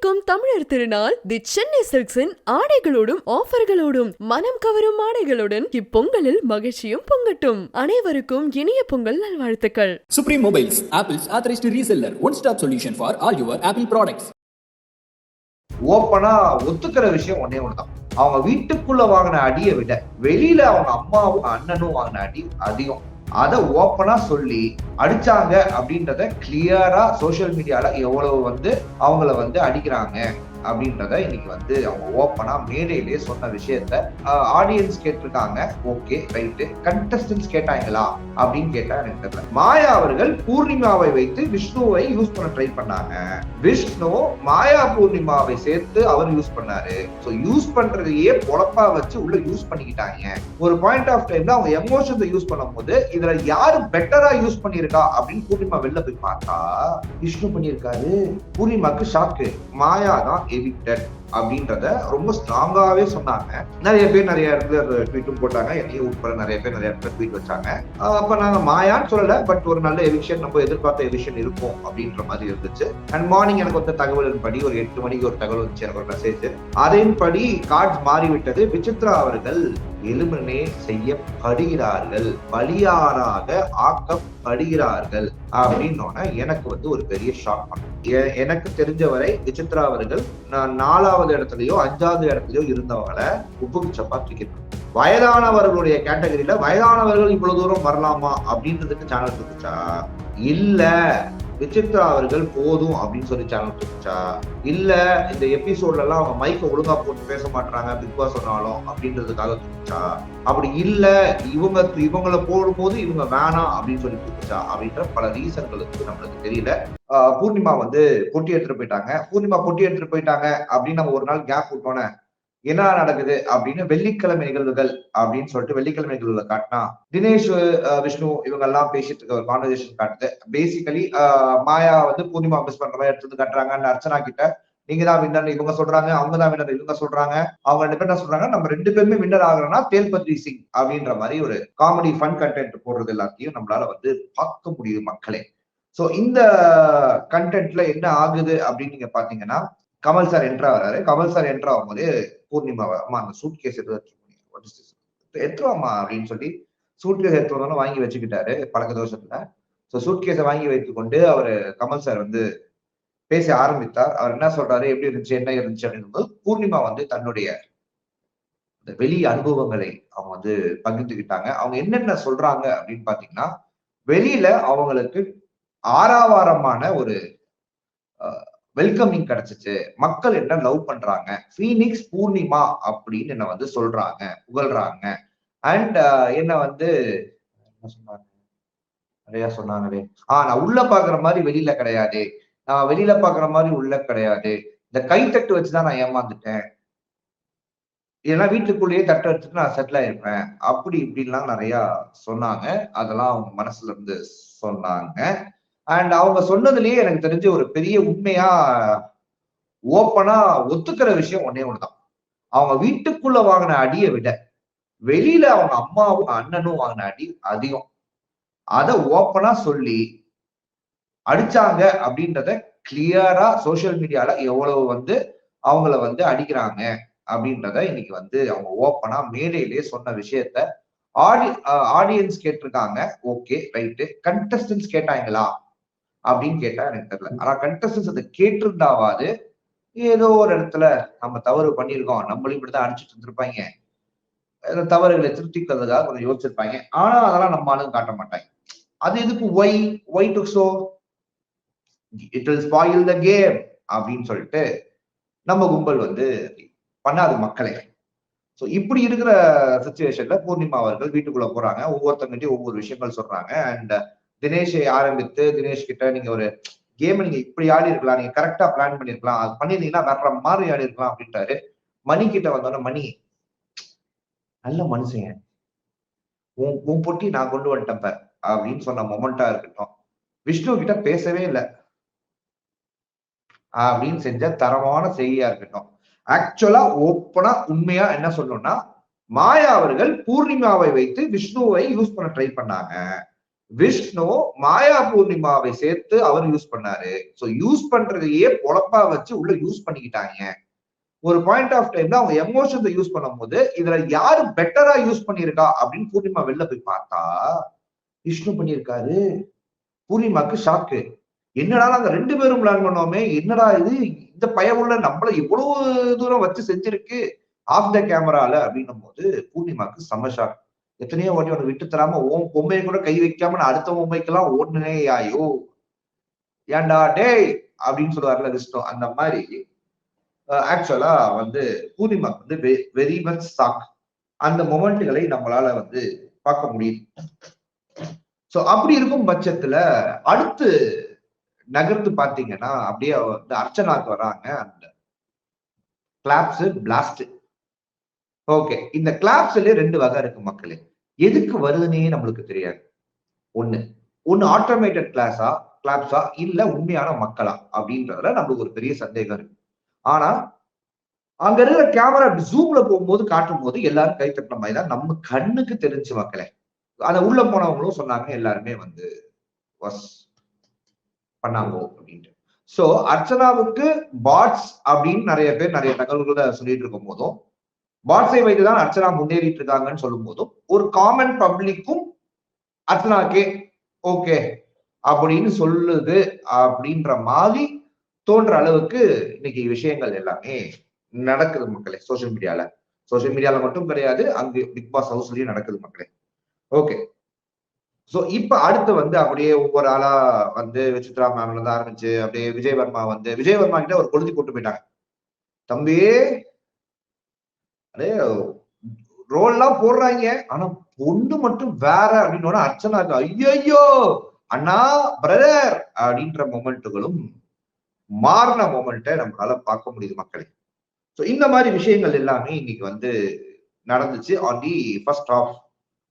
தித்திக்கும் தமிழர் திருநாள். தி சென்னை சில்க்ஸின் ஆடைகளோடும் ஆஃபர்களோடும் மனம் கவரும் ஆடைகளுடன் இப்பொங்கலில் மகிழ்ச்சியும் பொங்கட்டும். அனைவருக்கும் இனிய பொங்கல் நல்வாழ்த்துக்கள். Supreme Mobiles, Apple's authorized reseller, one-stop solution for all your Apple products. ஓப்பனா ஒத்துக்கிற விஷயம் ஒன்னே ஒண்ணுதான். அவங்க வீட்டுக்குள்ள வாங்கின அடியை விட வெளியில அவங்க அம்மாவும் அண்ணனும் வாங்கின அடி அதிகம். அதை ஓப்பனா சொல்லி அடிச்சாங்க அப்படின்றத கிளியரா சோஷியல் மீடியால எவ்வளவு வந்து அவங்கள வந்து அடிக்கிறாங்க. அப்படின்றத இன்னைக்கு வந்து அவங்க ஓப்பனா மேடையிலேயே சொன்ன விஷயத்த ஆடியன்ஸ் கேட்டிருக்காங்க. ஓகே ரைட்டு கண்டஸ்டன்ஸ் கேட்டாங்களா? அப்படின்னு கேட்டா எனக்கு தெரியல. மாயா அவர்கள் பூர்ணிமாவை வைத்து விஷ்ணுவை யூஸ் பண்ண ட்ரை பண்ணாங்க. விஷ்ணு மாயா பூர்ணிமாவை சேர்த்து அவர் யூஸ் பண்ணாரு. ஸோ யூஸ் பண்றதையே பொழப்பா வச்சு உள்ள யூஸ் பண்ணிக்கிட்டாங்க. ஒரு பாயிண்ட் ஆஃப் டைம்ல அவங்க எமோஷன்ஸை யூஸ் பண்ணும்போது இதுல யாரு பெட்டரா யூஸ் பண்ணிருக்கா அப்படின்னு பூர்ணிமா வெளில போய் பார்த்தா விஷ்ணு பண்ணியிருக்காரு. பூர்ணிமாக்கு ஷாக்கு மாயா தான் எவிக்டட் அப்படின்றத ரொம்ப ஸ்ட்ராங்காவே சொன்னாங்க. நிறைய பேர் நிறைய இடத்துல ட்வீட்டும் போட்டாங்க. என்னையும் உட்பட நிறைய பேர் நிறைய இடத்துல ட்வீட் வச்சாங்க. அப்ப நாங்க மாயான்னு சொல்லல பட் ஒரு நல்ல எவிக்ஷன் நம்ம எதிர்பார்த்த எவிக்ஷன் இருக்கும் அப்படின்ற மாதிரி இருந்துச்சு. அண்ட் மார்னிங் எனக்கு வந்த தகவலின் படி ஒரு எட்டு மணிக்கு ஒரு தகவல் வந்துச்சு எனக்கு ஒரு மெசேஜ் அதன்படி கார்ட்ஸ் மாறிவிட்டது. விசித்ரா அவர்கள் எலிமினேட் செய்யப்படுகிறார்கள் பலியாராக ஆக்கப்படுகிறார்கள் அப்படின்னோட எனக்கு வந்து ஒரு பெரிய ஷாக் எனக்கு தெரிஞ்சவரை விசித்ரா அவர்கள் நான் நாலாவது இடத்துலயோ அஞ்சாவது இடத்துலயோ இருந்தவங்களை உப்புக்கு சப்பாத்தி வயதானவர்களுடைய கேட்டகரியில வயதானவர்கள் இவ்வளவு தூரம் வரலாமா அப்படின்றதுக்கு சேனல் இருந்துச்சா இல்ல. விசித்ரா அவர்கள் போதும் அப்படின்னு சொல்லி சேனல் தோணுச்சா இல்ல இந்த எபிசோட்ல எல்லாம் அவங்க மைக்க ஒழுங்கா போட்டு பேச மாட்டாங்க பிக் பாஸ் சொன்னாலும் அப்படின்றதுக்காக தோணுச்சா அப்படி இல்ல இவங்க இவங்கள போடும்போது இவங்க வேணாம் அப்படின்னு சொல்லி தோணுச்சா அப்படின்ற பல ரீசன்களுக்கு நம்மளுக்கு தெரியல. ஆஹ் பூர்ணிமா வந்து பொட்டி எடுத்துட்டு போயிட்டாங்க. பூர்ணிமா பொட்டி எடுத்துட்டு போயிட்டாங்க அப்படின்னு நம்ம ஒரு நாள் கேப் விட்டோன்னே என்ன நடக்குது அப்படின்னு வெள்ளிக்கிழமை நிகழ்வுகள் அப்படின்னு சொல்லிட்டு வெள்ளிக்கிழமை நிகழ்வுகளை காட்டினா தினேஷ் அஹ், விஷ்ணு இவங்க எல்லாம் பேசிட்டு இருக்க ஒரு கான்வர்சேஷன் காட்டுது. பேசிக்கலி மாயா வந்து பூர்ணிமா மிஸ் பண்ற மாதிரி எடுத்து காட்டுறாங்கன்னு அர்ச்சனா கிட்ட நீங்க தான் வின்னர் இவங்க சொல்றாங்க அவங்க தான் வின்னர் இவங்க சொல்றாங்க. அவங்க ரெண்டு பேர் என்ன சொல்றாங்க நம்ம ரெண்டு பேருமே வின்னர் ஆகுறோம்னா தேல்பத்ரி சிங் அப்படின்ற மாதிரி ஒரு காமெடி ஃபன் கண்டென்ட் போடுறது எல்லாத்தையும் நம்மளால வந்து பார்க்க முடியுது மக்களே. சோ இந்த கண்டென்ட்ல என்ன ஆகுது அப்படின்னு நீங்க பாத்தீங்கன்னா கமல் சார் என்ட்ரா வராரு கமல் சார் என்ட்ரா ஆகும்போது பூர்ணிமா அம்மா அந்த சூட் கேஸ் எடுத்துருவாம்மா அப்படின்னு சொல்லி சூட் கேஸ் எடுத்து வந்தாலும் வாங்கி வச்சுக்கிட்டாரு பழக்க தோஷத்துல. ஸோ சூட் கேஸை வாங்கி வைத்துக்கொண்டு அவர் கமல் சார் வந்து பேச ஆரம்பித்தார். அவர் என்ன சொல்றாரு? எப்படி இருந்துச்சு? என்ன இருந்துச்சு? அப்படின்னு பூர்ணிமா வந்து தன்னுடைய இந்த வெளி அனுபவங்களை அவங்க வந்து பகிர்ந்துக்கிட்டாங்க. அவங்க என்னென்ன சொல்றாங்க அப்படின்னு பாத்தீங்கன்னா வெளியில அவங்களுக்கு ஆறாவாரமான ஒரு வெல்கமிங் கிடைச்சிச்சு. மக்கள் என்ன லவ் பண்றாங்க? ஃபீனிக்ஸ் பூர்ணிமா அப்படின்னு என்ன வந்து சொல்றாங்க புகழ்றாங்க. அண்ட் என்ன வந்து என்ன சொன்னாங்க? நிறைய சொன்னாங்களே. ஆஹ் நான் உள்ள பாக்குற மாதிரி வெளியில கிடையாது. நான் வெளியில பாக்குற மாதிரி உள்ள கிடையாது. இந்த கைத்தட்டு வச்சுதான் நான் ஏமாந்துட்டேன். இதெல்லாம் வீட்டுக்குள்ளேயே தட்டை எடுத்துட்டு நான் செட்டில் ஆயிருப்பேன். அப்படி இப்படின்லாம் நிறைய சொன்னாங்க. அதெல்லாம் அவங்க மனசுல இருந்து சொன்னாங்க. அண்ட் அவங்க சொன்னதுலயே எனக்கு தெரிஞ்ச ஒரு பெரிய உண்மையா ஓப்பனா ஒத்துக்கிற விஷயம் ஒன்னே ஒண்ணுதான். அவங்க வீட்டுக்குள்ள வாங்கின அடியை விட வெளியில அவங்க அம்மாவும் அண்ணனும் வாங்கின அடி அதிகம். அதை ஓப்பனா சொல்லி அடிச்சாங்க அப்படின்றத கிளியரா சோசியல் மீடியால எவ்வளவு வந்து அவங்கள வந்து அடிக்கிறாங்க அப்படின்றத இன்னைக்கு வந்து அவங்க ஓப்பனா மேடையிலேயே சொன்ன விஷயத்த ஆடி ஆடியன்ஸ் கேட்டிருக்காங்க. ஓகே ரைட்டு கண்டஸ்டன்ஸ் கேட்டாங்களா? அப்படின்னு கேட்டா எனக்கு தெரியல. ஆனா கண்டஸ்டன்ஸ் அதை கேட்டிருந்தாவாது ஏதோ ஒரு இடத்துல நம்ம தவறு பண்ணியிருக்கோம். நம்மளும் இப்படிதான் அடிச்சுட்டு இருந்திருப்பாங்க. தவறுகளை திருத்திக்கிறதுக்காக கொஞ்சம் யோசிச்சிருப்பாங்க. ஆனா அதெல்லாம் நம்ம ஆளுங்க காட்ட மாட்டாங்க. அது எதுக்கு why why to so it will spoil the game அப்படின்னு சொல்லிட்டு நம்ம கும்பல் வந்து பண்ணாது மக்களே. ஸோ இப்படி இருக்கிற சுச்சுவேஷன்ல பூர்ணிமா அவர்கள் வீட்டுக்குள்ள போறாங்க. ஒவ்வொருத்தங்கிட்டையும் ஒவ்வொரு விஷயங்கள் சொல்றாங்க. அண்ட் தினேஷை ஆரம்பித்து தினேஷ் கிட்ட நீங்க ஒரு கேம் நீங்க இப்படி ஆடி இருக்கலாம் நீங்க கரெக்டா பிளான் பண்ணிருக்கலாம் அது பண்ணிருந்தீங்கன்னா வேற மாதிரி ஆடி இருக்கலாம் அப்படின்ட்டாரு. மணி கிட்ட வந்தோன்னே மணி நல்ல மனுஷங்க. உன் உன் பொட்டி நான் கொண்டு வந்துட்டேன் அப்படின்னு சொன்ன மொமெண்டா இருக்கட்டும். விஷ்ணு கிட்ட பேசவே இல்லை. அப்படின்னு செஞ்ச தரமான செய்தியா இருக்கட்டும். ஆக்சுவலா ஓப்பனா உண்மையா என்ன சொல்லணும்னா மாயா அவர்கள் பூர்ணிமாவை வைத்து விஷ்ணுவை யூஸ் பண்ண ட்ரை பண்ணாங்க. விஷ்ணு மாயா பூர்ணிமாவை சேர்த்து அவர் யூஸ் பண்ணாரு. ஸோ யூஸ் பண்றதையே பொழப்பா வச்சு உள்ள யூஸ் பண்ணிக்கிட்டாங்க. ஒரு பாயிண்ட் ஆஃப் டைம்ல அவங்க எமோஷன்ஸை யூஸ் பண்ணும்போது இதுல யாரு பெட்டரா யூஸ் பண்ணிருக்கா அப்படின்னு பூர்ணிமா வெளில போய் பார்த்தா விஷ்ணு பண்ணியிருக்காரு. பூர்ணிமாக்கு ஷாக்கு என்னடா நாங்க ரெண்டு பேரும் பிளான் பண்ணோமே? என்னடா இது? இந்த பயவுள்ள நம்மள இவ்வளவு தூரம் வச்சு செஞ்சிருக்கு. ஆஃப் த கேமரால அப்படின்னும் போது பூர்ணிமாக்கு செம்ம ஷாக் எத்தனையோ வாட்டி உனக்கு விட்டு தராம ஓம் பொம்மையை கூட கை வைக்காம நான் அடுத்த பொம்மைக்கெல்லாம் ஓடுனே ஐயோ ஏண்டா டேய் அப்படின்னு சொல்லுவார்ல கிருஷ்ணம் அந்த மாதிரி ஆக்சுவலா வந்து பூர்ணிமா வந்து வெரி மச் ஸ்டாக் அந்த மொமெண்ட்களை நம்மளால வந்து பார்க்க முடியுது. ஸோ அப்படி இருக்கும் பட்சத்துல அடுத்து நகர்ந்து பாத்தீங்கன்னா அப்படியே வந்து அர்ச்சனாக்கு வராங்க அந்த கிளாப்ஸ் பிளாஸ்ட் ஓகே இந்த கிளாப்ஸ்ல ரெண்டு வகை இருக்கு மக்களே. எதுக்கு வருதுன்னே நம்மளுக்கு தெரியாது. ஒண்ணு ஒண்ணு ஆட்டோமேட்டட் கிளாஸா கிளாப்ஸா இல்ல உண்மையான மக்களா அப்படின்றதுல நம்மளுக்கு ஒரு பெரிய சந்தேகம் இருக்கு. ஆனா அங்க இருக்கிற கேமரா ஜூம்ல போகும்போது காட்டும் போது எல்லாரும் கை தட்டின மாதிரி தான் நம்ம கண்ணுக்கு தெரிஞ்சு மக்களே. அதை உள்ள போனவங்களும் சொன்னாங்க எல்லாருமே வந்து வஸ் பண்ணாங்க அப்படின்ட்டு. ஸோ அர்ச்சனாவுக்கு பாட்ஸ் அப்படின்னு நிறைய பேர் நிறைய தகவல்களை சொல்லிட்டு இருக்கும் போதும் பாட்ஸை வைத்துதான் அர்ச்சனா முன்னேறிட்டு இருக்காங்கன்னு சொல்லும் போதும் ஒரு காமன் பப்ளிக்கும் அர்ச்சனாக்கே ஓகே அப்படின்னு சொல்லுது அப்படின்ற மாதிரி தோன்ற அளவுக்கு இன்னைக்கு விஷயங்கள் எல்லாமே நடக்குது மக்களே சோசியல் மீடியால சோசியல் மீடியால மட்டும் கிடையாது அங்கு பிக் பாஸ் ஹவுஸ்லயும் நடக்குது மக்களே. ஓகே. சோ இப்ப அடுத்து வந்து அப்படியே ஒவ்வொரு ஆளா வந்து விசித்ரா மேம்ல இருந்து ஆரம்பிச்சு அப்படியே விஜய் வர்மா வந்து விஜய் வர்மா கிட்ட ஒரு கொழுதி போட்டு போயிட்டாங்க. தம்பி அடே ரோல்லாம் போடுறாங்க. ஆனா பொண்ணு மட்டும் வேற அப்படின்னு அர்ச்சனாக்கு ஐயோ அண்ணா பிரதர் அப்படின்ற மொமெண்ட்டுகளும் மாறின மொமெண்ட்டை நம்மளால பார்க்க முடியுது மக்களே. ஸோ இந்த மாதிரி விஷயங்கள் எல்லாமே இன்னைக்கு வந்து நடந்துச்சு. ஆன் தி ஃபர்ஸ்ட் ஆஃப்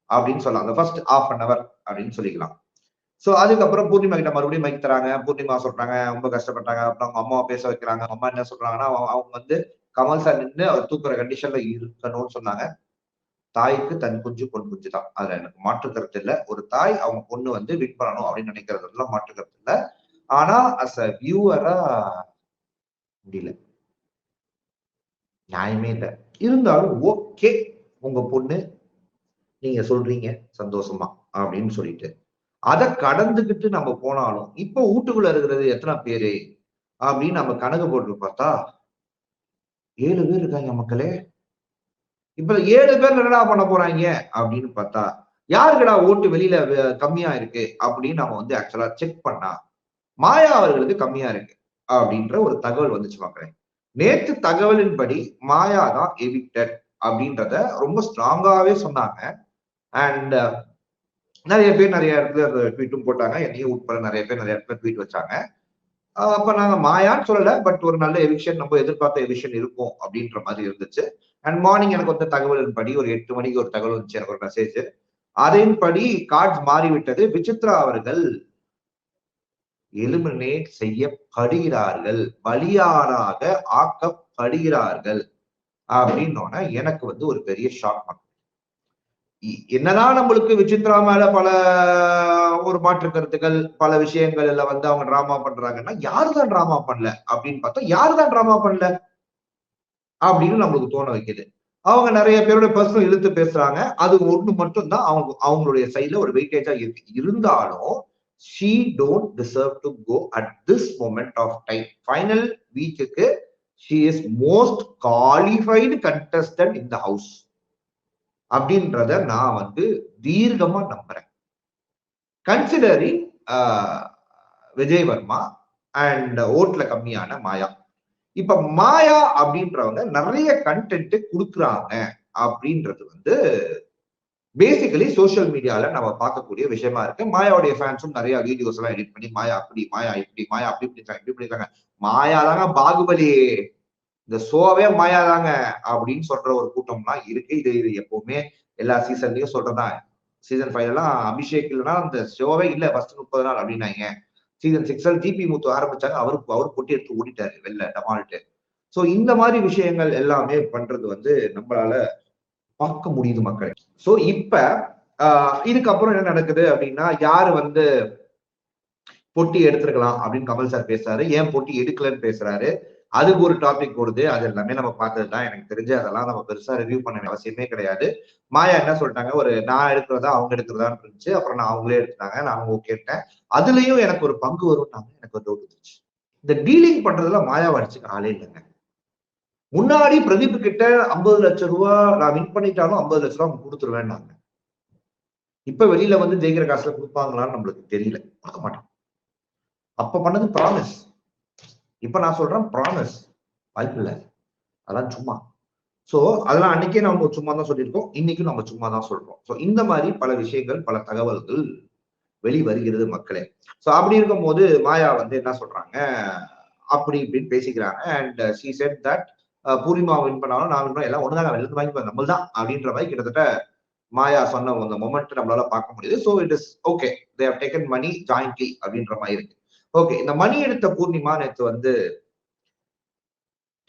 அப்படின்னு சொல்லலாம். அந்த ஃபர்ஸ்ட் ஆஃப் அன் அவர் அப்படின்னு சொல்லிக்கலாம். ஸோ அதுக்கப்புறம் பூர்ணிமா கிட்ட மறுபடியும் மைக் தராங்க. பூர்ணிமா சொல்றாங்க ரொம்ப கஷ்டப்பட்டாங்க. அப்புறம் அவங்க அம்மாவை பேச வைக்கிறாங்க. அம்மா என்ன சொல்றாங்கன்னா அவங்க வந்து கமல் சார் நின்று அவர் தூக்குற கண்டிஷன்ல இருக்கணும்னு சொன்னாங்க. தாய்க்கு தன் குஞ்சு பொன் குஞ்சு தான். அதுல எனக்கு மாற்று கருத்து இல்லை. ஒரு தாய் அவங்க பொண்ணு வந்து வின் பண்ணணும் அப்படின்னு நினைக்கிறதுல மாற்று கருத்து இல்லை. ஆனா அஸ் அ வியூவரா முடியல. நியாயமே இல்லை. இருந்தாலும் ஓகே உங்க பொண்ணு நீங்க சொல்றீங்க சந்தோஷமா அப்படின்னு சொல்லிட்டு. அதை கடந்துகிட்டு நம்ம போனாலும் இப்போ வீட்டுக்குள்ள இருக்கிறது எத்தனை பேரு? அப்படின்னு நம்ம கணக்கு போட்டு பார்த்தா ஏழு பேர் இருக்காங்க மக்களே. இப்ப ஏழு பேர் என்னடா பண்ண போறாங்க? அப்படின்னு பார்த்தா யாருக்கடா ஓட்டு வெளியில கம்மியா இருக்கு? அப்படின்னு நம்ம வந்து ஆக்சுவலா செக் பண்ணா மாயா அவர்களுக்கு கம்மியா இருக்கு அப்படின்ற ஒரு தகவல் வந்துச்சு மக்களே. நேற்று தகவலின்படி மாயா தான் எவிக்டட் அப்படின்றத ரொம்ப ஸ்ட்ராங்காவே சொன்னாங்க. அண்ட் நிறைய பேர் நிறைய இடத்துல ட்வீட்டும் போட்டாங்க. என்னையும் உட்பட நிறைய பேர் நிறைய இடத்துல ட்வீட் வச்சாங்க. அப்ப நாங்க மாயான்னு சொல்லல பட் ஒரு நல்ல எவிக்ஷன் நம்ம எதிர்பார்த்த எவிக்ஷன் இருக்கும் அப்படின்ற மாதிரி இருந்துச்சு. அண்ட் மார்னிங் எனக்கு வந்து தகவலின் படி ஒரு எட்டு மணிக்கு ஒரு தகவல் வந்துச்சு எனக்கு ஒரு மெசேஜ் அதன்படி கார்ட்ஸ் மாறிவிட்டது. விசித்ரா அவர்கள் எலிமினேட் செய்யப்படுகிறார்கள். பலியாராக ஆக்கப்படுகிறார்கள். அப்படின்னோட எனக்கு வந்து ஒரு பெரிய ஷாக் என்னதான் நம்மளுக்கு விசித்ரா மேல பல ஒரு மாற்று கருத்துக்கள் பல விஷயங்கள் எல்லாம் வந்து அவங்க டிராமா பண்றாங்கன்னா யாருதான் டிராமா பண்ணல அப்படின்னு பார்த்தா யாரு தான் டிராமா பண்ணல அப்படின்னு நம்மளுக்கு தோண வைக்குது. அவங்க நிறைய பேரோட பர்சனல் இழுத்து பேசுறாங்க. அது ஒண்ணு மட்டும் தான் அவங்க அவங்களுடைய சைட்ல ஒரு வெயிட்டேஜா இருக்கு இருந்தாலும் she don't deserve to go at this moment of time final வீக்குக்கு she is most qualified contestant in the house அப்படின்றத நான் வந்து தீர்க்கமா நம்புறேன். கன்சிடரிங் விஜய் வர்மா அண்ட் ஓட்ல கம்மியான மாயா. இப்ப மாயா அப்படின்றவங்க நிறைய கண்டென்ட் கொடுக்குறாங்க அப்படின்றது வந்து பேசிக்கலி சோசியல் மீடியால நம்ம பார்க்கக்கூடிய விஷயமா இருக்கு. மாயாவுடைய ஃபேன்ஸும் நிறைய வீடியோஸ் எல்லாம் எடிட் பண்ணி மாயா அப்படி மாயா இப்படி மாயா அப்படி பண்ணிருக்காங்க இப்படி பண்ணிருக்காங்க மாயா தாங்க பாகுபலி. இந்த ஷோவே மாயாதாங்க அப்படின்னு சொல்ற ஒரு கூட்டம்லாம் இருக்கு. இது இது எப்பவுமே எல்லா சீசன்லயும் சொல்றதான் சீசன் ஃபைவ் எல்லாம் அபிஷேக் இல்லைன்னா அந்த ஷோவே இல்ல. ஃபர்ஸ்ட் முப்பது நாள் அப்படின்னாங்க. சீசன் சிக்ஸ்ல டிபி முத்து ஆரம்பிச்சாங்க. அவருக்கு அவர் பொட்டி எடுத்து ஓடிட்டாரு வெளில டமால்ட்டு. சோ இந்த மாதிரி விஷயங்கள் எல்லாமே பண்றது வந்து நம்மளால பார்க்க முடியுது மக்கள். சோ இப்ப ஆஹ் இதுக்கப்புறம் என்ன நடக்குது அப்படின்னா யாரு வந்து பொட்டி எடுத்திருக்கலாம் அப்படின்னு கமல் சார் பேசுறாரு. ஏன் பொட்டி எடுக்கலன்னு பேசுறாரு? அதுக்கு ஒரு டாபிக் ஓடுது அது எல்லாமே நம்ம பார்த்ததுதான். எனக்கு தெரிஞ்சு அதெல்லாம் நம்ம பெருசா ரிவ்யூ பண்ண அவசியமே கிடையாது. மாயா என்ன சொல்லிட்டாங்க? ஒரு நான் எடுக்கிறதா அவங்க எடுக்கிறதான்னு இருந்துச்சு. அப்புறம் நான் அவங்களே எடுத்தாங்க நான் ஓகேட்டேன் அதுலயும் எனக்கு ஒரு பங்கு வரும்னாங்க. எனக்கு ஒரு டவுட் இருந்துச்சு இந்த டீலிங் பண்றதுல மாயா அடிச்சுக்க ஆளே இல்லைங்க. முன்னாடி பிரதீப் கிட்ட ஐம்பது லட்சம் ரூபா நான் வின் பண்ணிட்டாலும் ஐம்பது லட்சம் ரூபா அவங்க கொடுத்துருவேன்னாங்க. இப்ப வெளியில வந்து ஜெயிக்கிற காசுல கொடுப்பாங்களான்னு நம்மளுக்கு தெரியல. கொடுக்க மாட்டோம் அப்ப பண்ணது ப்ராமிஸ் இப்ப நான் சொல்றேன் ப்ராமிஸ் வாய்ப்பு இல்லை அதெல்லாம் சும்மா. சோ அதெல்லாம் அன்னைக்கே நம்ம சும்மா தான் சொல்லியிருக்கோம். இன்னைக்கும் நம்ம சும்மா தான் சொல்றோம். சோ இந்த மாதிரி பல விஷயங்கள் பல தகவல்கள் வெளி வருகிறது மக்களே. சோ அப்படி இருக்கும் போது மாயா வந்து என்ன சொல்றாங்க? அப்படி இப்படின்னு பேசிக்கிறாங்க. And she said that Poornima win பண்ணாலும் நான் வின் பண்ண எல்லாம் ஒன்று வெளில இருந்து வாங்கி நம்ம தான் அப்படின்ற மாதிரி கிட்டத்தட்ட மாயா சொன்ன அந்த மொமெண்ட் நம்மளால பார்க்க முடியுது. So it is okay they have taken money jointly அப்படின்ற மாதிரி இருக்கு. ஓகே இந்த மணி எடுத்த பூர்ணிமா நேற்று வந்து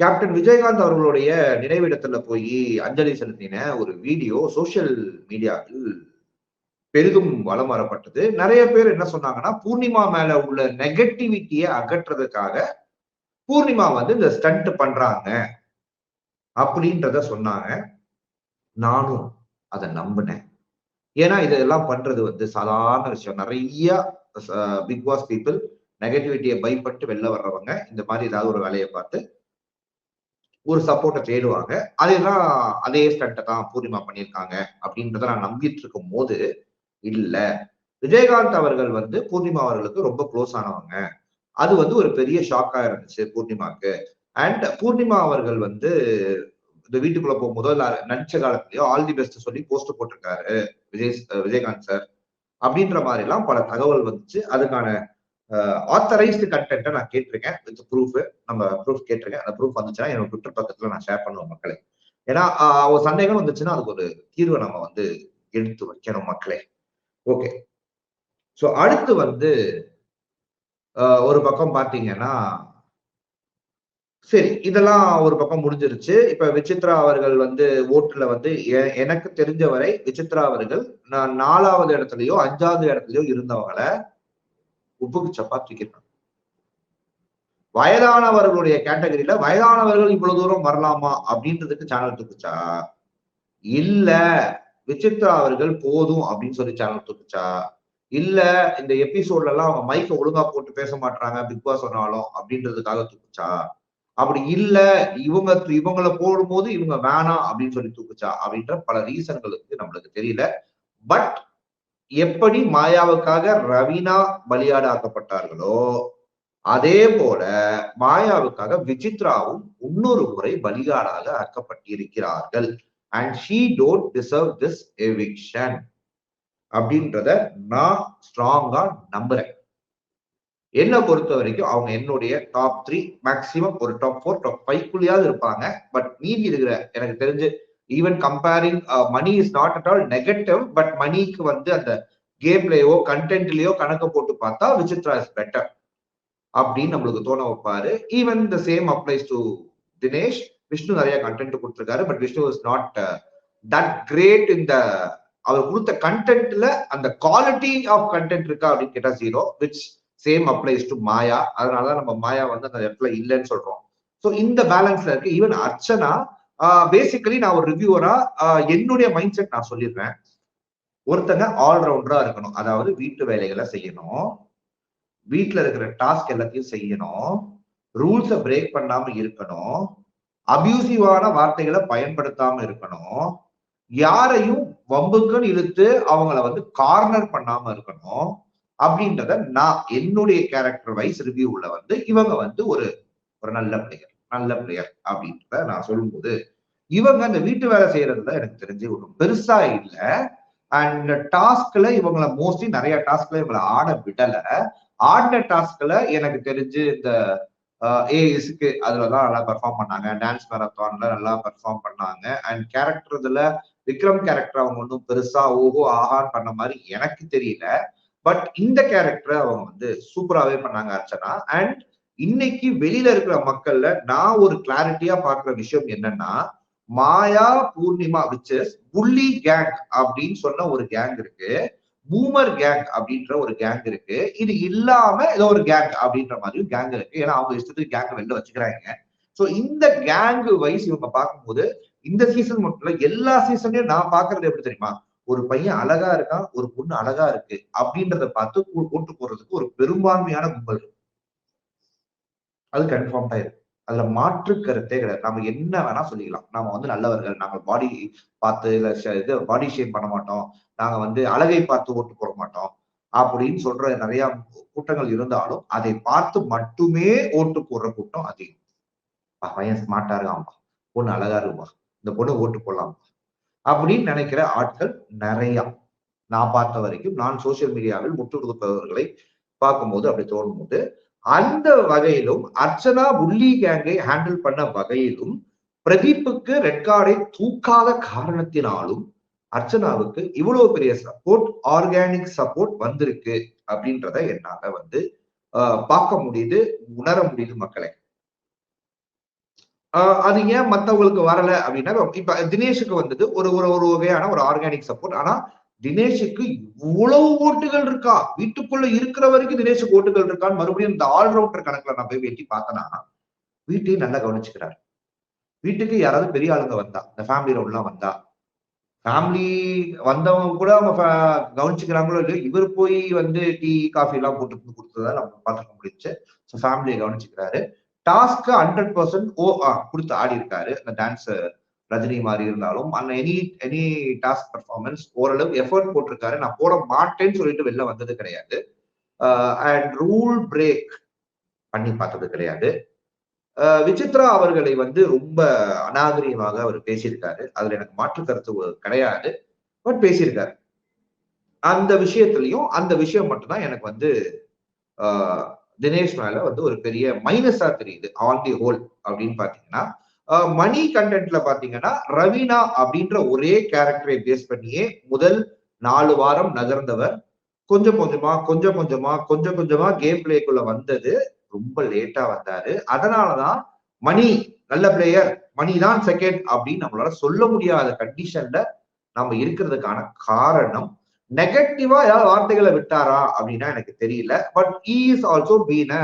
கேப்டன் விஜயகாந்த் அவர்களுடைய நினைவிடத்துல போய் அஞ்சலி செலுத்தின ஒரு வீடியோ சோசியல் மீடியாவில் பெரிதும் வலம் வரப்பட்டது நிறைய பேர் என்ன சொன்னாங்கன்னா பூர்ணிமா மேல உள்ள நெகட்டிவிட்டியை அகற்றுறதுக்காக பூர்ணிமா வந்து இந்த ஸ்டண்ட் பண்றாங்க அப்படின்றத சொன்னாங்க. நானும் அதை நம்பினேன். ஏன்னா இதெல்லாம் பண்றது வந்து சாதாரண விஷயம். நிறைய பிக் பாஸ் பீப்புள் நெகட்டிவிட்டியை பயப்பட்டு வெளில வர்றவங்க இந்த மாதிரி ஏதாவது ஒரு வேலையை பார்த்து ஒரு சப்போர்ட்டை தேடுவாங்க. அதெல்லாம் அதே ஸ்டண்ட்டை தான் பூர்ணிமா பண்ணியிருக்காங்க அப்படின்றத நான் நம்பிட்டு இருக்கும் போது இல்ல. விஜயகாந்த் அவர்கள் வந்து பூர்ணிமா அவர்களுக்கு ரொம்ப க்ளோஸ் ஆனவங்க. அது வந்து ஒரு பெரிய ஷாக்கா இருந்துச்சு பூர்ணிமாவுக்கு. அண்ட் பூர்ணிமா அவர்கள் வந்து இந்த வீட்டுக்குள்ள போகும்போதோ இல்ல நடிச்ச காலத்திலயோ ஆல் தி பெஸ்ட் சொல்லி போஸ்ட் போட்டிருக்காரு. விஜய் விஜயகாந்த் சார் அப்படின்ற மாதிரி எல்லாம் பல தகவல் வந்துச்சு. அதுக்கான ஆத்தரைஸ்டு கண்டென்ட்டை நான் கேட்டிருக்கேன். வித் ப்ரூஃப் நம்ம ப்ரூஃப் கேட்டிருக்கேன். அந்த ப்ரூஃப் வந்துச்சுன்னா என்னோட ட்விட்டர் பக்கத்துல நான் ஷேர் பண்ணுவேன் மக்களே. ஏன்னா ஒரு சந்தேகம் வந்துச்சுன்னா அதுக்கு ஒரு தீர்வை நம்ம வந்து எடுத்து வைக்கணும் மக்களே. ஓகே ஸோ அடுத்து வந்து ஒரு பக்கம் பார்த்தீங்கன்னா சரி இதெல்லாம் ஒரு பக்கம் முடிஞ்சிருச்சு. இப்ப விசித்ரா அவர்கள் வந்து ஓட்டுல வந்து எனக்கு தெரிஞ்ச வரை விசித்ரா அவர்கள் நான் நாலாவது இடத்துலயோ அஞ்சாவது இடத்துலயோ இருந்தவங்களை உப்புக்கு சப்பாத்திக்கு தூக்கிருக்காங்க வயதானவர்களுடைய கேட்டகரியில வயதானவர்கள் இவ்வளவு தூரம் வரலாமா அப்படின்றதுக்கு சேனல் தூக்குச்சா? இல்ல விசித்ரா அவர்கள் போதும் அப்படின்னு சொல்லி சேனல் தூக்குச்சா? இல்ல இந்த எபிசோட்ல எல்லாம் அவங்க மைக்க ஒழுங்கா போட்டு பேச மாட்டாங்க பிக் பாஸ் சொன்னாலும் அப்படின்றதுக்காக தூக்குச்சா? அப்படி இல்ல இவங்க இவங்களை போடும்போது இவங்க வேணாம் அப்படின்னு சொல்லி தூக்குச்சா? அப்படின்ற பல ரீசன்களுக்கு நம்மளுக்கு தெரியல. பட் எப்படி மாயாவுக்காக ரவீனா பலியாடாக்கப்பட்டார்களோ அதே போல மாயாவுக்காக விசித்ராவும் இன்னொரு முறை பலியாடாக ஆக்கப்பட்டிருக்கிறார்கள். And she don't deserve this eviction அப்படின்றத நான் ஸ்ட்ராங்கா நம்புறேன். என்னை பொறுத்த வரைக்கும் அவங்க என்னுடைய டாப் த்ரீ மேக்சிமம் ஒரு டாப் ஃபோர் டாப் ஃபைவ்க்குள்ளேயாவது இருப்பாங்க. பட் மீதி இருக்கிற எனக்கு தெரிஞ்சு even comparing Mani is not at all negative but மணிக்கு வந்து அந்த கேம்லயோ கண்டென்ட்லயோ கணக்கு போட்டு பார்த்தா விசித்ரா இஸ் பெட்டர் அப்படின்னு நம்மளுக்கு தோண வைப்பாரு. Even the same applies to Dinesh Vishnu நிறைய கண்டென்ட் கொடுத்துருக்காரு but Vishnu is not that great இந்த அவர் கொடுத்த கண்டென்ட்ல அந்த குவாலிட்டி ஆஃப் கண்டென்ட் இருக்கா அப்படின்னு கேட்டா zero which same applies to Maya அதனாலதான் நம்ம மாயா வந்து அந்த இடத்துல இல்லைன்னு சொல்றோம். ஸோ இந்த பேலன்ஸ்ல இருக்கு. ஈவன் அர்ச்சனா பேசிக்கலி நான் ஒரு ரிவ்யூவரா என்னுடைய மைண்ட் செட் நான் சொல்லிடுறேன். ஒருத்தங்க ஆல்ரவுண்டரா இருக்கணும். அதாவது வீட்டு வேலைகளை செய்யணும். வீட்டுல இருக்கிற டாஸ்க் எல்லாத்தையும் செய்யணும். ரூல்ஸை பிரேக் பண்ணாம இருக்கணும். அபியூசிவான வார்த்தைகளை பயன்படுத்தாம இருக்கணும். யாரையும் வம்புக்குன்னு இழுத்து அவங்கள வந்து கார்னர் பண்ணாம இருக்கணும். அப்படின்றத நான் என்னுடைய கேரக்டர் வைஸ் ரிவ்யூல வந்து இவங்க வந்து ஒரு ஒரு நல்ல பிளேயர் நல்ல பிளேயர் அப்படின்றத நான் சொல்லும்போது இவங்க அந்த வீட்டு வேலை செய்யறதுல எனக்கு தெரிஞ்சு ஒன்றும் பெருசா இல்லை. அண்ட் டாஸ்க்ல இவங்களை மோஸ்ட்லி நிறைய டாஸ்க்ல இவங்களை ஆட விடல. ஆடின டாஸ்க்ல எனக்கு தெரிஞ்சு இந்த ஏஎஸ்க்கு அதுலதான் நல்லா பெர்ஃபார்ம் பண்ணாங்க. டான்ஸ் மேரத்தான்ல நல்லா பெர்ஃபார்ம் பண்ணாங்க. அண்ட் கேரக்டர் இதுல விக்ரம் கேரக்டர் அவங்க ஒன்றும் பெருசா ஓஹோ ஆஹான்னு பண்ண மாதிரி எனக்கு தெரியல. பட் இந்த கேரக்டரை அவங்க வந்து சூப்பராகவே பண்ணாங்க அர்ச்சனா. அண்ட் இன்னைக்கு வெளியில இருக்கிற மக்கள்ல நான் ஒரு கிளாரிட்டியா பாக்குற விஷயம் என்னன்னா Maya Poornima witches bully gang அப்படின்னு சொன்ன ஒரு கேங் இருக்கு. பூமர் கேங் அப்படின்ற ஒரு கேங் இருக்கு. இது இல்லாம ஏதோ ஒரு கேங் அப்படின்ற மாதிரியும் கேங் இருக்கு. ஏன்னா அவங்க இஷ்டத்துக்கு கேங் வெளில வச்சுக்கிறாங்க. சோ இந்த கேங் வைஸ் இவங்க பார்க்கும்போது இந்த சீசன் மட்டும் இல்ல எல்லா சீசன்லயும் நான் பாக்குறது எப்படி தெரியுமா? ஒரு பையன் அழகா இருக்கான் ஒரு பொண்ணு அழகா இருக்கு அப்படின்றத பார்த்து கூட்டு போடுறதுக்கு ஒரு பெரும்பான்மையான கும்பல் இருக்கு. அது கன்ஃபார்ம்டா இருக்கு அதுல மாற்று கருத்தே கிடையாது. நம்ம என்ன வேணா சொல்லிக்கலாம். நாம வந்து நல்லவர்கள். நாங்க பாடி பார்த்து இல்ல இது பாடி ஷேப் பண்ண மாட்டோம். நாங்க வந்து அழகை பார்த்து ஓட்டு போட மாட்டோம். அப்படின்னு சொல்ற நிறைய கூட்டங்கள் இருந்தாலும் அதை பார்த்து மட்டுமே ஓட்டு போடுற கூட்டம் அதிகம். பையன் ஸ்மார்ட்டா இருக்காம்பா பொண்ணு அழகா இருக்கும்பா. இந்த பொண்ணு ஓட்டு போடலாம்பா அப்படின்னு நினைக்கிற ஆட்கள் நிறைய. நான் பார்த்த வரைக்கும் நான் சோசியல் மீடியாவில் முட்டு கொடுப்பவர்களை பார்க்கும்போது அப்படி தோணும் போது அந்த வகையிலும் அர்ச்சனா புள்ளி கேங்கை ஹேண்டில் பண்ண வகையிலும் பிரதீப்புக்கு ரெட் கார்டை தூக்காத காரணத்தினாலும் அர்ச்சனாவுக்கு இவ்வளவு பெரிய சப்போர்ட் ஆர்கானிக் சப்போர்ட் வந்திருக்கு அப்படின்றத என்னால வந்து ஆஹ், பார்க்க முடியுது உணர முடியுது மக்களை. ஆஹ், அது ஏன் மத்தவங்களுக்கு வரல அப்படின்னா இப்ப தினேஷுக்கு வந்தது ஒரு ஒரு ஒரு வகையான ஒரு ஆர்கானிக் சப்போர்ட் ஆனா தினேஷுக்கு இவ்வளவு ஓட்டுகள் இருக்கா? வீட்டுக்குள்ள இருக்கிற வரைக்கும் தினேஷுக்கு ஓட்டுகள் இருக்கான்னு மறுபடியும் இந்த ஆல்ரவுண்டர் கணக்குல நான் போய் வெட்டி பார்த்தனா வீட்டையும் நல்லா கவனிச்சுக்கிறாரு. வீட்டுக்கு யாராவது பெரிய ஆளுங்க வந்தா இந்த ஃபேமிலி ரவுண்ட்லாம் வந்தா ஃபேமிலி வந்தவங்க கூட அவங்க கவனிச்சுக்கிறாங்களோ இல்லையோ இவர் போய் வந்து டீ காஃபி எல்லாம் போட்டு வந்து கொடுத்ததா நம்ம பார்த்துக்க முடிஞ்சு ஸோ ஃபேமிலியை கவனிச்சுக்கிறாரு. டாஸ்க்கு ஹண்ட்ரட் பர்சன்ட் ஓ ஆ, கொடுத்து ஆடி இருக்காரு அந்த டான்ஸ் ரஜினி மாதிரி இருந்தாலும் அந்த எனி எனி டாஸ்க் பர்ஃபார்மன்ஸ் ஓரளவு எஃபர்ட் போட்டிருக்காரு. நான் போட மாட்டேன்னு சொல்லிட்டு வெளில வந்தது கிடையாது. அண்ட் ரூல் பிரேக் பண்ணி பார்த்தது கிடையாது. Uh, விசித்ரா அவர்களை வந்து ரொம்ப அநாகரிகமாக அவர் பேசியிருக்காரு. அதுல எனக்கு மாற்று கருத்து கிடையாது. பட் பேசியிருக்காரு. அந்த விஷயத்துலயும் அந்த விஷயம் மட்டும்தான் எனக்கு வந்து uh, தினேஷ் மேல வந்து ஒரு பெரிய மைனஸா தெரியுது. ஆன் தி ஹோல் அப்படின்னு பாத்தீங்கன்னா மணி கண்டென்ட்ல பாத்தீங்கன்னா ரவீனா அப்படின்ற ஒரே கேரக்டரை பேஸ் பண்ணியே முதல் நாலு வாரம் நகர்ந்தவர். கொஞ்சம் கொஞ்சமா கொஞ்சம் கொஞ்சமா கொஞ்சம் கொஞ்சமா கேம் பிளேக்குள்ள வந்தது. ரொம்ப லேட்டா வந்தாரு. அதனாலதான் மணி நல்ல பிளேயர் மணி தான் செகண்ட் அப்படின்னு நம்மளால சொல்ல முடியாத கண்டிஷன்ல நம்ம இருக்கிறதுக்கான காரணம் நெகட்டிவா ஏதாவது வார்த்தைகளை விட்டாரா அப்படின்னா எனக்கு தெரியல. But is also been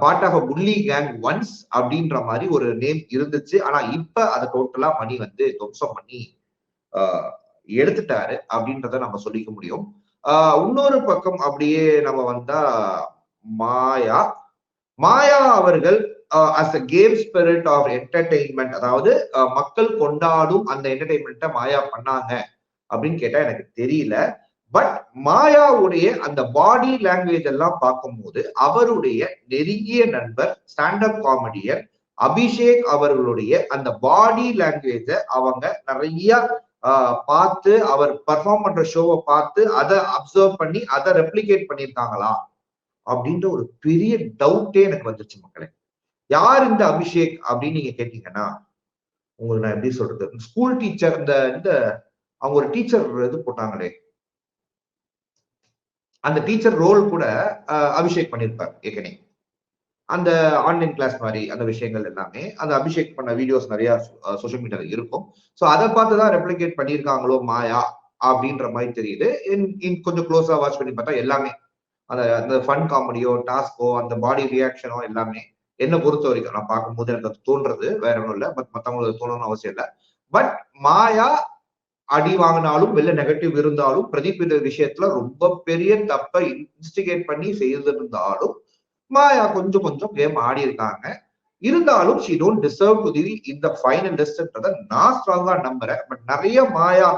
part of a புள்ளி கேங் ஒன்ஸ் அப்படின்ற மாதிரி ஒரு நேம் இருந்துச்சு. ஆனா இப்ப அதை டோட்டலா மணி வந்து துவம்சம் பண்ணி எடுத்துட்டாரு அப்படின்றத நம்ம சொல்லிக்க முடியும். இன்னொரு பக்கம் அப்படியே நம்ம வந்தா மாயா. மாயா அவர்கள் as a game spirit of entertainment அதாவது மக்கள் கொண்டாடும் அந்த என்டர்டெயின்மெண்ட்டை மாயா பண்ணாங்க அப்படின்னு கேட்டா எனக்கு தெரியல. பட் மாயாவுடைய அந்த பாடி லாங்குவேஜ் எல்லாம் பார்க்கும்போது அவருடைய நெருங்கிய நண்பர் ஸ்டாண்டப் காமெடியர் அபிஷேக் அவர்களுடைய அந்த பாடி லாங்குவேஜ அவங்க நிறைய பார்த்து அவர் பர்ஃபார்ம் பண்ற ஷோவை பார்த்து அதை அப்சர்வ் பண்ணி அதை ரெப்ளிகேட் பண்ணியிருக்காங்களா? அப்படின்ற ஒரு பெரிய டவுட்டே எனக்கு வந்துருச்சு மக்களே. யார் இந்த அபிஷேக் அப்படின்னு நீங்க கேட்டீங்கன்னா உங்களுக்கு நான் எப்படி சொல்றது? ஸ்கூல் டீச்சர் இந்த இந்த அவங்க ஒரு டீச்சர் இது போட்டாங்களே. அந்த டீச்சர் ரோல் கூட அபிஷேக் பண்ணியிருப்பார் ஏற்கனவே. அந்த ஆன்லைன் கிளாஸ் மாதிரி அந்த விஷயங்கள் எல்லாமே அந்த அபிஷேக் பண்ண வீடியோஸ் நிறைய சோஷியல் மீடியாவில் இருக்கும். ஸோ அதை பார்த்து தான் ரெப்ளிகேட் பண்ணியிருக்காங்களோ மாயா அப்படின்ற மாதிரி தெரியுது. இன் இன் கொஞ்சம் க்ளோஸா வாட்ச் பண்ணி பார்த்தா எல்லாமே. அந்த அந்த ஃபன் காமெடியோ டாஸ்கோ அந்த பாடி ரியாக்ஷனோ எல்லாமே. என்னை பொறுத்த வரைக்கும் நான் பார்க்கும்போது எனக்கு அது தோன்றது வேற ஒன்றும் இல்லை. பட் மற்றவங்களுக்கு தோணணும்னு அவசியம் இல்லை. பட் மாயா அடி வாங்கினாலும் வெளில நெகட்டிவ் இருந்தாலும் பிரதீப் இந்த விஷயத்துல ரொம்ப பெரிய தப்பை இன்ஸ்டிகேட் பண்ணி செய்திருந்தாலும் மாயா கொஞ்சம் கொஞ்சம் கேம் ஆடி இருக்காங்க. இருந்தாலும் she don't deserve to the இந்த ஃபைனல் லிஸ்ட்ன்றத நான் ஸ்ட்ராங்கா நம்புறேன். பட் நிறைய மாயா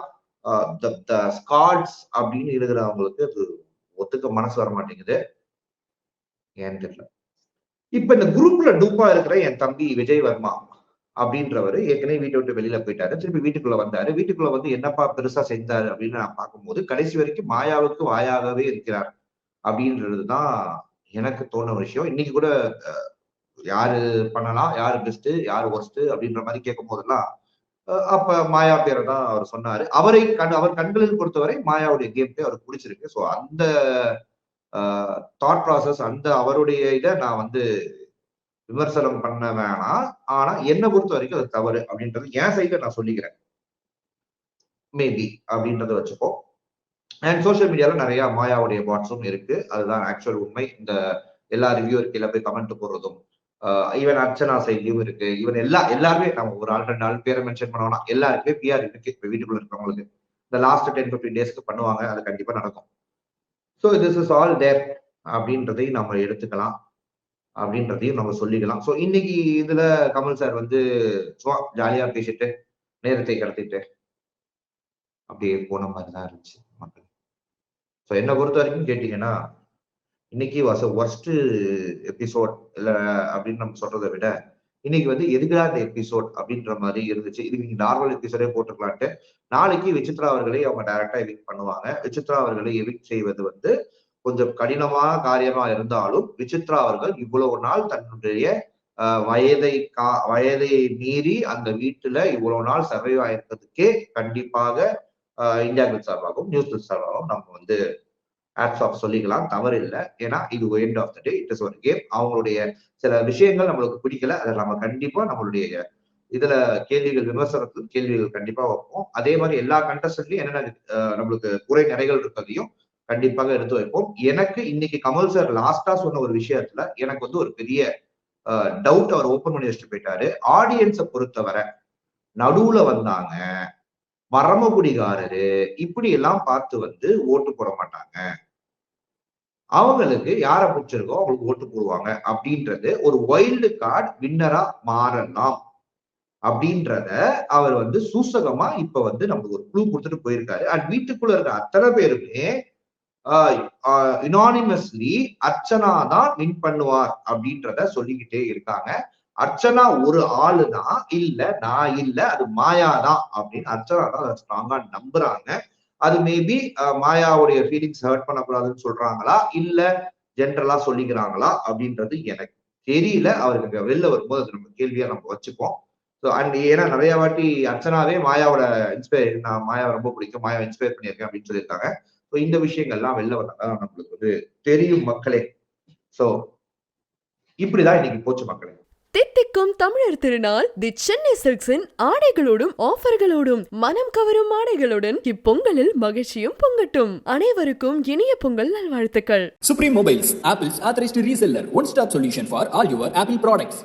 ஸ்காட்ஸ் அப்படின்னு இருக்கிறவங்களுக்கு அது ஒத்துக்க மனசு வர மாட்டேங்குது. ஏன்னு தெரியல. இப்ப இந்த குரூப்ல டூப்பா இருக்கிற என் தம்பி விஜய் வர்மா. அப்படின்றவர் ஏற்கனவே வீட்டை விட்டு வெளியில போயிட்டாரு. திருப்பி வீட்டுக்குள்ள வந்தாரு. வீட்டுக்குள்ள வந்து என்னப்பா பெருசா செஞ்சாரு அப்படின்னு நான் பார்க்கும்போது கடைசி வரைக்கும் மாயாவுக்கு வாயாகவே இருக்கிறார் அப்படின்றதுதான் எனக்கு தோண விஷயம். இன்னைக்கு கூட யாரு பண்ணலாம் யாரு பெஸ்ட் யாரு ஒர்ஸ்ட் அப்படின்ற மாதிரி கேட்கும் போதெல்லாம் அப்ப மாயா பேரை தான் அவர் சொன்னாரு. அவரை கண் அவர் கண்களில் பொறுத்தவரை மாயாவுடைய கேம் பிளே அவருக்கு பிடிச்சிருக்கு. ஸோ அந்த தாட் ப்ராசஸ் அந்த அவருடைய இதை நான் வந்து விமர்சனம் பண்ண வேணாம். ஆனா என்னை பொறுத்த வரைக்கும் அது தவறு அப்படின்றது என் சைட்ல நான் சொல்லிக்கிறேன். மேபி அப்படின்றத வச்சுப்போம் அண்ட் சோஷியல் மீடியால நிறைய மாயாவுடைய பாட்ஸும் இருக்கு. அதுதான் ஆக்சுவல் உண்மை. இந்த எல்லா ரிவ்யூ கீழே போய் கமெண்ட் போடுறதும் ஈவன் அர்ச்சனா சைட்லயும் இருக்கு. ஈவன் எல்லா எல்லாருமே நம்ம ஒரு ஆள் ரெண்டு நாள் பேரை மென்ஷன் பண்ணோம்னா எல்லாருக்குமே பிஆர் இருக்கு. இப்ப வீட்டுக்குள்ள இருக்கிறவங்களுக்கு. இந்த லாஸ்ட் டென் ஃபிஃப்டீன் டேஸ்க்கு பண்ணுவாங்க. அது கண்டிப்பா நடக்கும். So this is all there அப்படின்றதையும் நம்ம எடுத்துக்கலாம். அப்படின்றதையும் நம்ம சொல்லிக்கலாம். ஸோ இன்னைக்கு இதுல கமல் சார் வந்து சும்மா ஜாலியா பேசிட்டு நேரத்தை கடத்திட்டு அப்படியே போன மாதிரி தான் இருந்துச்சு மக்கள். ஸோ என்னை பொறுத்த வரைக்கும் கேட்டீங்கன்னா இன்னைக்கு வாஸ் ஒர்ஸ்ட் எபிசோட் இல்லை அப்படின்னு நம்ம சொல்றதை விட இன்னைக்கு வந்து எதுக்குடா இந்த எபிசோட் அப்படின்ற மாதிரி இருந்துச்சு. இதுக்கு நீங்க நார்மல் எபிசோடே போட்டுக்கலான்ட்டு நாளைக்கு விசித்ரா அவர்களை அவங்க டைரக்டா எவிக் பண்ணுவாங்க. விசித்ரா அவர்களை எவிக் செய்வது வந்து கொஞ்சம் கடினமான காரியமா இருந்தாலும் விசித்ரா அவர்கள் இவ்வளவு நாள் தன்னுடைய வயதை கா வயதை மீறி அந்த வீட்டுல இவ்வளவு நாள் சர்வைவ் ஆயிருக்கிறதுக்கே கண்டிப்பாக ஆஹ், இந்தியா கிரிட் சார்பாகவும் நியூஸ் கிரிட் சார்பாகவும் நம்ம வந்து ஆட்ஸ் ஆஃப் சொல்லிக்கலாம். தவறு இல்லை ஏன்னா இது end of the day it is ஒரு கேம் அவங்களுடைய சில விஷயங்கள் நம்மளுக்கு பிடிக்கல. அதை நம்ம கண்டிப்பா நம்மளுடைய இதுல கேள்விகள் விமர்சனத்தில் கேள்விகள் கண்டிப்பா வைப்போம். அதே மாதிரி எல்லா கண்டஸ்டன்ட்லயும் என்னென்ன நம்மளுக்கு குறை நிறைகள் இருக்கிறதையும் கண்டிப்பாக எடுத்து வைப்போம். எனக்கு இன்னைக்கு கமல் சார் லாஸ்டா சொன்ன ஒரு விஷயத்துல எனக்கு வந்து ஒரு பெரிய டவுட் அவர் ஓப்பன் பண்ணி வச்சுட்டு போயிட்டாரு. ஆடியன்ஸை பொறுத்தவரை நடுவுல வந்தாங்க. வரமகுடிகாரரு இப்படி எல்லாம் பார்த்து வந்து ஓட்டு போட மாட்டாங்க. அவங்களுக்கு யாரை பிடிச்சிருக்கோ அவங்களுக்கு ஓட்டு போடுவாங்க. அப்படின்றது ஒரு வைல்டு கார்டு வின்னரா மாறலாம். அப்படின்றத அவர் வந்து சூசகமா இப்ப வந்து நம்மளுக்கு ஒரு குழு கொடுத்துட்டு போயிருக்காரு. அண்ட் வீட்டுக்குள்ள இருக்க அத்தனை பேருமே இனானிமஸ்லி அர்ச்சனா தான் வின் பண்ணுவார் அப்படின்றத சொல்லிக்கிட்டே இருக்காங்க. அர்ச்சனா ஒரு ஆளு தான் இல்ல நான் இல்ல அது மாயா தான் அப்படின்னு அர்ச்சனா தான் ஸ்ட்ராங்கா நம்புறாங்க. அது மேபி மாயாவுடைய ஃபீலிங்ஸ் ஹர்ட் பண்ணக்கூடாதுன்னு சொல்றாங்களா? இல்ல ஜென்ரலா சொல்லிக்கிறாங்களா? அப்படின்றது எனக்கு தெரியல. அவருக்கு வெளில வரும்போது அது நம்ம கேள்வியா நம்ம வச்சுப்போம். ஸோ அண்ட் ஏன்னா நிறைய வாட்டி அர்ச்சனாவே மாயாவோட இன்ஸ்பயர் நான் மாயாவை ரொம்ப பிடிக்கும் மாயாவை இன்ஸ்பயர் பண்ணியிருக்கேன் அப்படின்னு சொல்லியிருக்காங்க. ஸோ இந்த விஷயங்கள்லாம் வெளில வந்தாதான் நம்மளுக்கு வந்து தெரியும் மக்களே. ஸோ இப்படிதான் இன்னைக்கு போச்சு மக்களே. தித்திக்கும் தமிழர் திருநாள் தி சென்னை சில்க்ஸின் ஆடைகளோடும் ஆஃபர்களோடும் மனம் கவரும் ஆடைகளுடன் இப்பொங்கலில் மகிழ்ச்சியும் பொங்கட்டும். அனைவருக்கும் இனிய பொங்கல் நல்வாழ்த்துக்கள். Supreme Mobiles, Apple's authorized reseller, one stop solution for all your Apple products.